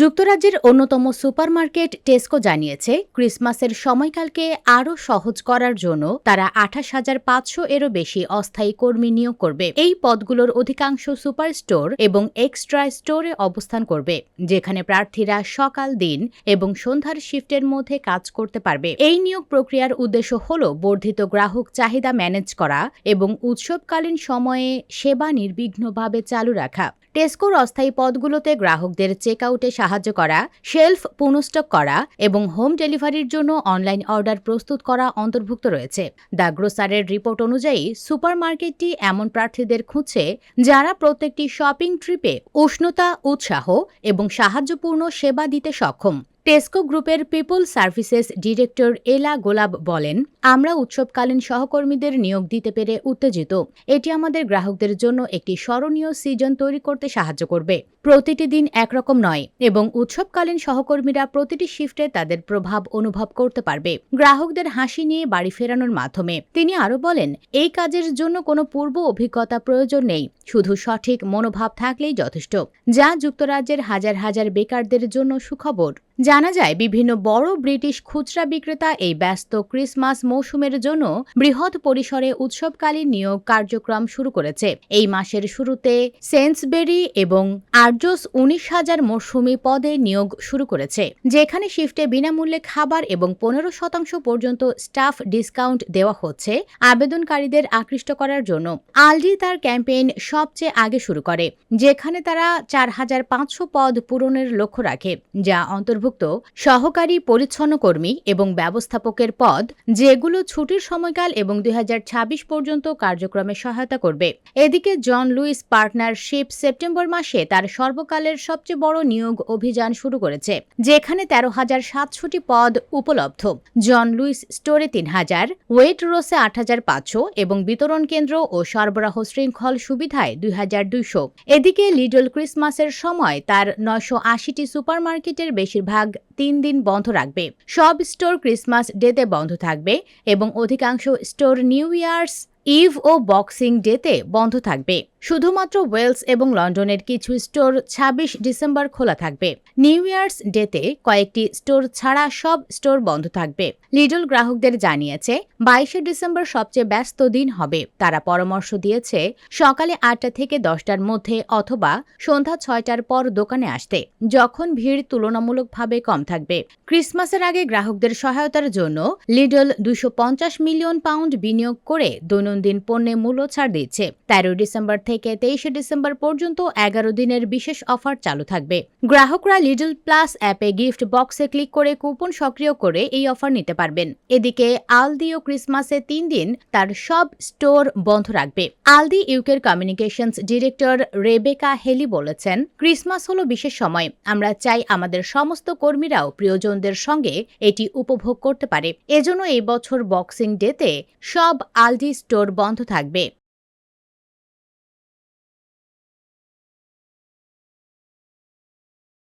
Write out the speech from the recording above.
যুক্তরাজ্যের অন্যতম supermarket Tesco জানিয়েছে, ক্রিসমাসের সময়কালকে আরও সহজ করার জন্য তারা আঠাশ হাজার পাঁচশো এরও বেশি অস্থায়ী কর্মী নিয়োগ করবে। এই পদগুলোর অধিকাংশ সুপার স্টোর এবং এক্সট্রা স্টোরে অবস্থান করবে, যেখানে প্রার্থীরা সকাল দিন এবং সন্ধ্যার শিফটের মধ্যে কাজ করতে পারবে। এই নিয়োগ প্রক্রিয়ার উদ্দেশ্য হল বর্ধিত গ্রাহক চাহিদা ম্যানেজ করা এবং উৎসবকালীন সময়ে সেবা নির্বিঘ্নভাবে চালু রাখা। টেস্কোর অস্থায়ী পদগুলোতে গ্রাহকদের চেক আউটে সাহায্য করা, শেলফ পুনঃস্টক করা এবং হোম ডেলিভারির জন্য অনলাইন অর্ডার প্রস্তুত করা অন্তর্ভুক্ত রয়েছে। দ্য গ্রোসারের রিপোর্ট অনুযায়ী, সুপারমার্কেটটি এমন প্রার্থীদের খুঁজছে যারা প্রত্যেকটি শপিং ট্রিপে উষ্ণতা, উৎসাহ এবং সাহায্যপূর্ণ সেবা দিতে সক্ষম। টেস্কো গ্রুপের পিপল সার্ভিসেস ডিরেক্টর এলা গোলাব বলেন আমরা উৎসবকালীন সহকর্মীদের নিয়োগ দিতে পেরে উত্তেজিত। এটি আমাদের গ্রাহকদের জন্য একটি স্মরণীয় সিজন তৈরি করতে সাহায্য করবে। প্রতিটি দিন একরকম নয় এবং উৎসবকালীন সহকর্মীরা প্রতিটি শিফটে তাদের প্রভাব অনুভব করতে পারবে। গ্রাহকদের হাসি নিয়ে বাড়ি ফেরানোর মাধ্যমে। তিনি আরও বলেন, এই কাজের জন্য কোনো পূর্ব অভিজ্ঞতা প্রয়োজন নেই। শুধু সঠিক মনোভাব থাকলেই যথেষ্ট, যা যুক্তরাজ্যের হাজার হাজার বেকারদের জন্য সুখবর। জানা যায়, বিভিন্ন বড় ব্রিটিশ খুচরা বিক্রেতা এই ব্যস্ত ক্রিসমাস মৌসুমের জন্য বৃহৎ পরিসরে উৎসবকালীন নিয়োগ কার্যক্রম শুরু করেছে। এই মাসের শুরুতে সেন্সবেরি এবং আর্জোস উনিশ হাজার মৌসুমি পদে নিয়োগ শুরু করেছে, যেখানে শিফটে বিনামূল্যে খাবার এবং পনেরো শতাংশ পর্যন্ত স্টাফ ডিসকাউন্ট দেওয়া হচ্ছে আবেদনকারীদের আকৃষ্ট করার জন্য। আলডি তার ক্যাম্পেইন সবচেয়ে আগে শুরু করে, যেখানে তারা চার হাজার পাঁচশো পদ পূরণের লক্ষ্য রাখে, যা অন্তর্ভুক্ত সহকারী পরিচ্ছন্ন কর্মী এবং ব্যবস্থাপকের পদ যেগুলো ছুটির সময়কাল এবং দুই হাজার ছাব্বিশ পর্যন্ত কার্যক্রমে সহায়তা করবে। এদিকে জন লুইস পার্টনারশিপ সেপ্টেম্বর মাসে তার সর্বকালের সবচেয়ে বড় নিয়োগ অভিযান শুরু করেছে, যেখানে তেরো হাজার সাতশোটি পদ উপলব্ধ। জন লুইস স্টোরে তিন হাজার, ওয়েট রোসে আট হাজার পাঁচশো এবং বিতরণ কেন্দ্র ও সরবরাহ শৃঙ্খল সুবিধায় দুই হাজার দুইশো। এদিকে লিডল ক্রিসমাসের সময় তার নয়শো আশিটি সুপারমার্কেটের বেশিরভাগ তিন দিন বন্ধ রাখবে। সব স্টোর ক্রিসমাস ডেতে বন্ধ থাকবে এবং অধিকাংশ স্টোর নিউ ইয়ার্স ইভ ও বক্সিং ডেতে বন্ধ থাকবে। শুধুমাত্র ওয়েলস এবং লন্ডনের কিছু স্টোর ২৬ ডিসেম্বর খোলা থাকবে। নিউ ইয়ার্স ডেতে কয়েকটি স্টোর ছাড়া সব স্টোর বন্ধ থাকবে। লিডল গ্রাহকদের জানিয়েছে, বাইশে ডিসেম্বর সবচেয়ে ব্যস্ত দিন হবে। তারা পরামর্শ দিয়েছে, সকালে আটটা থেকে দশটার মধ্যে অথবা সন্ধ্যা ছয়টার পর দোকানে আসতে, যখন ভিড় তুলনামূলকভাবে কম থাকবে। ক্রিসমাসের আগে গ্রাহকদের সহায়তার জন্য লিডল দুশো মিলিয়ন পাউন্ড বিনিয়োগ করে দৈনন্দিন পণ্যে মূল্য ছাড় দিচ্ছে। তেরো ডিসেম্বর থেকে তেইশে ডিসেম্বর পর্যন্ত এগারো দিনের বিশেষ অফার চালু থাকবে। গ্রাহকরা লিডল প্লাস অ্যাপে গিফট বক্সে ক্লিক করে কুপন সক্রিয় করে এই অফার নিতে পারবেন। এদিকে আলদি ও ক্রিসমাসে তিন দিন তার সব স্টোর বন্ধ রাখবে। আলদি ইউকের কমিউনিকেশনস ডিরেক্টর রেবেকা হেলি বলেছেন, ক্রিসমাস হলো বিশেষ সময়। আমরা চাই আমাদের সমস্ত কর্মীরাও প্রিয়জনদের সঙ্গে এটি উপভোগ করতে পারে। এজন্য এই বছর বক্সিং ডেতে সব আলডি স্টোর বন্ধ থাকবে।